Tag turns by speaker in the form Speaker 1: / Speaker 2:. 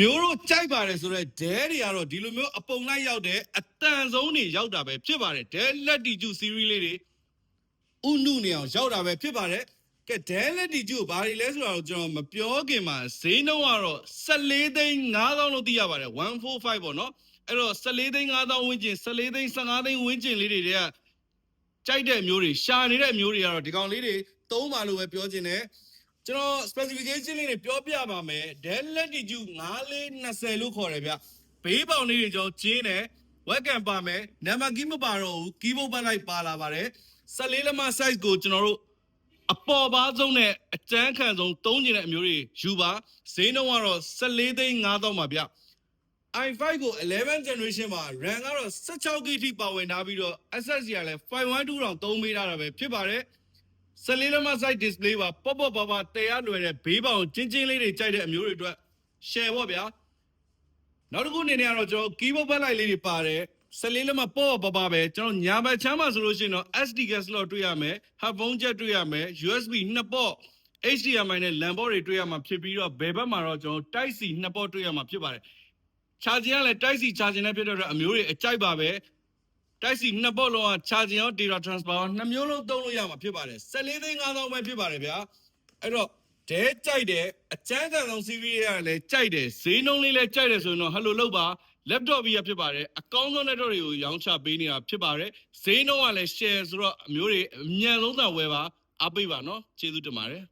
Speaker 1: မျိုးတို့ကြိုက်ပါတယ်ဆိုတော့ဒဲတွေကတော့ဒီလိုမျိုးအပုံလိုက်ရောက်တဲ့အတန်ဆုံးနေရောက်တာပဲဖြစ်ပါတယ်ဒဲလက်တီကျူ series လေးတွေဥနုနေအောင်ရောက်တာပဲဖြစ်ပါတယ်ကဲဒဲလက်တီကျူဘာတွေလဲဆိုတော့ကျွန်တော်မပြောခင်မှာဈေးနှုန်းကတော့14သိန်း5000လို့သိရပါတယ်145ပေါ့နော်အဲ့တော့14သိန်း5000ဝန်းကျင်14သိန်း15သိန်းဝန်းကျင်လေးတွေတည်းကကြိုက်တဲ့မျိုးတွေရှာနေတဲ့မျိုးတွေကတော့ဒီကောင်လေးတွေသုံးပါလို့ပဲပြောချင်တယ် ကျွန်တော် specification လေးတွေပြောပြပါမယ် Dell Latitude 9420လို့ခေါ်တယ်ဗျဘေးပေါင်လေးတွေကျွန်တော်ကျင်းတယ် webcam ပါမယ်နံပါတ်ကီးမပါတော့ဘူး keyboard ပတ်လိုက်ပါလာပါတယ်14လက်မ size ကိုကျွန်တော်တို့အပေါ်ပါဆုံးနဲ့အကျန်းခံဆုံးသုံးကျင်တဲ့အမျိုးတွေယူပါဈေးနှုန်းကတော့14သိန်း5000ပါဗျ i5 ကို11 generation မှာ RAM ကတော့ 16GB ထိပါဝင်ထားပြီးတော့ SSD ကလည်း512တောင်သုံးပေးထားတာပဲဖြစ်ပါတယ် ဆယ်လေးလက်မ site display ပါပေါ့ပေါ့ပါပါတရားလွယ်တဲ့ဘေးပေါင်ချင်းချင်းလေးတွေကြိုက်တဲ့အမျိုးတွေအတွက် share ပေါ့ဗျာနောက်တစ်ခုအနေနဲ့ကတော့ကျွန်တော် keyboard backlight လေးတွေပါတယ်ဆယ်လေးလက်မပေါ့ပေါ့ပါပါပဲကျွန်တော်ညာဘက်ချမ်းမှာဆိုလို့ရှိရင်တော့ SD card slot တွေ့ရမယ် headphone jack တွေ့ရမယ် USB နှစ်ပေါ့ HDMI နဲ့ LAN port တွေတွေ့ရမှာဖြစ်ပြီးတော့ဘယ်ဘက်မှာတော့ကျွန်တော် Type C နှစ်ပေါ့တွေ့ရမှာဖြစ်ပါတယ် charging ကလည်း Type C charging နဲ့ဖြစ်တဲ့အတွက်အမျိုးတွေအကြိုက်ပါပဲ တိုက်စီနှစ်ပေါက်လုံးက charging ရော data transfer ရောနှစ်မျိုးလုံးသုံးလို့ရမှာဖြစ်ပါတယ်14သိန်း5000ပဲဖြစ်ပါတယ်ဗျာအဲ့တော့ဒဲကြိုက်တယ်အချမ်းကန်ဆုံး CV ရလည်းကြိုက်တယ်ဈေးနှုန်းလေးလည်းကြိုက်တယ်ဆိုရင်တော့ဟယ်လိုလောက်ပါ laptop ကြီးရဖြစ်ပါတယ်အကောင်းဆုံး laptop တွေကိုရောင်းချပေးနေတာဖြစ်ပါတယ်ဈေးနှုန်းကလည်း share ဆိုတော့အမျိုးတွေအမြန်ဆုံးသာဝယ်ပါအားပေးပါနော်ကျေးဇူးတင်ပါတယ်